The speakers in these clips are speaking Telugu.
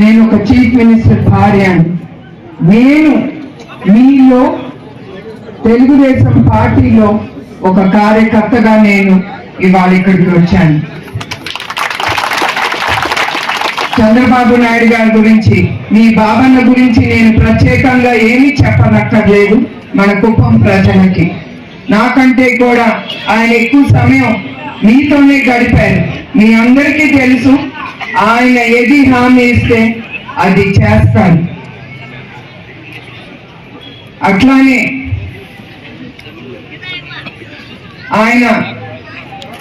నేను ఒక చీఫ్ మినిస్టర్ భార్యను. నేను మీలో తెలుగుదేశం పార్టీలో ఒక కార్యకర్తగా నేను ఇవాళ ఇక్కడికి వచ్చాను. చంద్రబాబు నాయుడు గారి గురించి మీ బాబన్న గురించి నేను ప్రత్యేకంగా ఏమీ చెప్పనక్కర్లేదు మన కుప్పం ప్రజలకి. నాకంటే కూడా ఆయన ఎక్కువ సమయం మీతోనే గడిపారు. మీ అందరికీ తెలుసు ఆయన ఏది హామీ ఇస్తే అది చేస్తారు అట్లానే ఆయన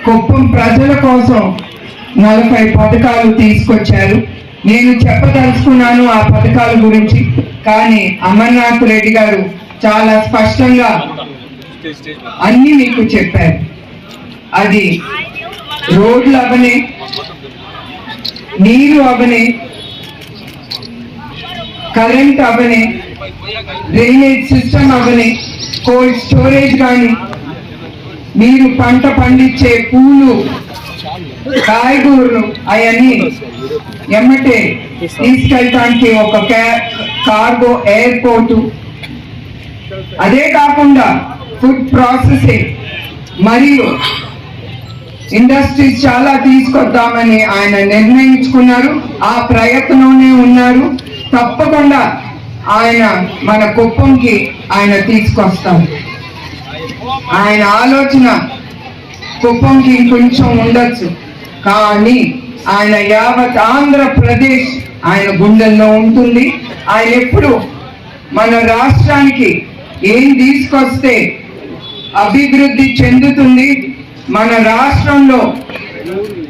కుప్పం ప్రజల కోసం నలభై పథకాలు తీసుకొచ్చారు. నేను చెప్పదలుచుకున్నాను ఆ పథకాల గురించి కానీ అమర్నాథ్ రెడ్డి గారు చాలా స్పష్టంగా అన్ని మీకు చెప్పారు. అది రోడ్లు అవనే నీరు అవని కరెంట్ అవని డ్రైనేజ్ సిస్టమ్ అవని కోల్డ్ స్టోరేజ్ కానీ మీరు పంట పండించే పూలు కాయగూరలు అవన్నీ ఎమ్మటే తీసుకెళ్ళటానికి ఒక కార్గో ఎయిర్పోర్టు. అదే కాకుండా ఫుడ్ ప్రాసెసింగ్ మరియు ఇండస్ట్రీస్ చాలా తీసుకొద్దామని ఆయన నిర్ణయించుకున్నారు. ఆ ప్రయత్నంలోనే ఉన్నారు. తప్పకుండా ఆయన మన కుప్పంకి ఆయన తీసుకొస్తారు. ఆయన ఆలోచన కుప్పంకి ఇంకొంచెం ఉండొచ్చు. కానీ ఆయన యావత్ ఆంధ్రప్రదేశ్ ఆయన గుండెల్లో ఉంటుంది. ఆయన ఎప్పుడు మన రాష్ట్రానికి ఏం తీసుకొస్తే అభివృద్ధి చెందుతుంది? మన రాష్ట్రంలో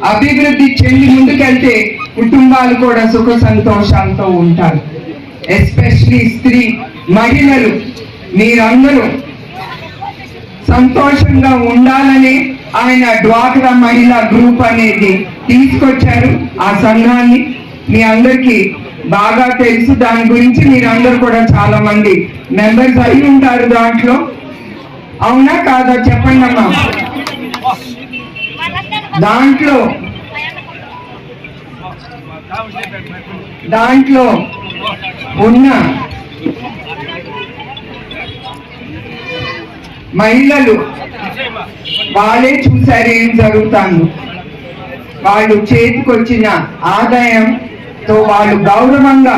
అభివృద్ధి చెంది ముందుకెళ్తే కుటుంబాలు కూడా సుఖ సంతోషాలతో ఉంటారు. ఎస్పెషలీ స్త్రీ మహిళలు మీరందరూ సంతోషంగా ఉండాలని ఆయన డ్వాక్రా మహిళా గ్రూప్ అనేది తీసుకొచ్చారు ఆ సంఘాన్ని. మీ అందరికీ బాగా తెలుసు దాని గురించి మీరందరూ కూడా చాలా మంది మెంబర్స్ అయి ఉంటారు దాంట్లో. అవునా కాదా? చెప్పండి అమ్మా దాంట్లో దాంట్లో ఉన్న మహిళలు వాళ్ళే చూసారు ఏం జరుగుతాను వాళ్ళు చేతికొచ్చిన ఆదాయంతో వాళ్ళు గౌరవంగా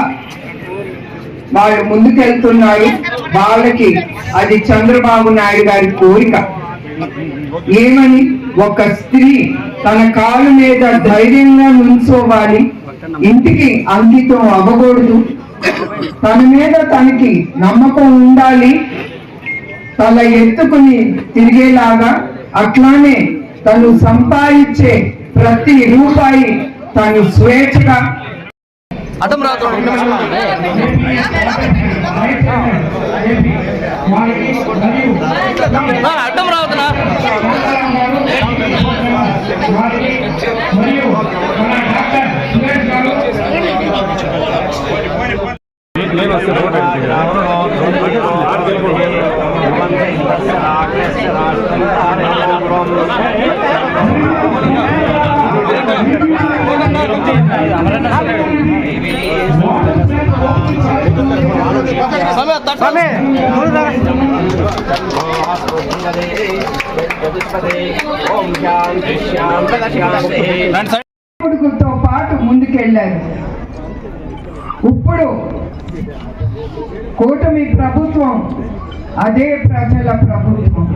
వాళ్ళు ముందుకెళ్తున్నారు. వాళ్ళకి అది చంద్రబాబు నాయుడు గారి కోరిక. ఏమని? ఒక స్త్రీ తన కాలు మీద ధైర్యంగా నుంచోవాలి. ఇంటికి అంకితం అవ్వకూడదు. తన మీద తనకి నమ్మకం ఉండాలి. తల ఎత్తుకుని తిరిగేలాగా అట్లానే తను సంపాదించే ప్రతి రూపాయి తను స్వేచ్ఛగా అర్థం రాదు. కొడుకులతో పాటు ముందుకెళ్ళారు ఇప్పుడు కూటమి ప్రభుత్వం అదే ప్రజల ప్రభుత్వం.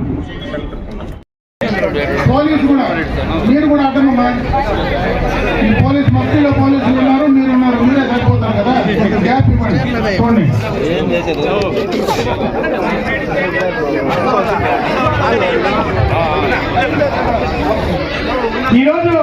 పోలీసు కూడా మీరు కూడా అడ్డమమ్మా ఈ పోలీస్ మధ్యలో పోలీసులు ఉన్నారు మీరు ఉన్నారు మీరే సరిపోతారు కదా. గ్యాప్ ఇవ్వండి. చూడండి ఈరోజు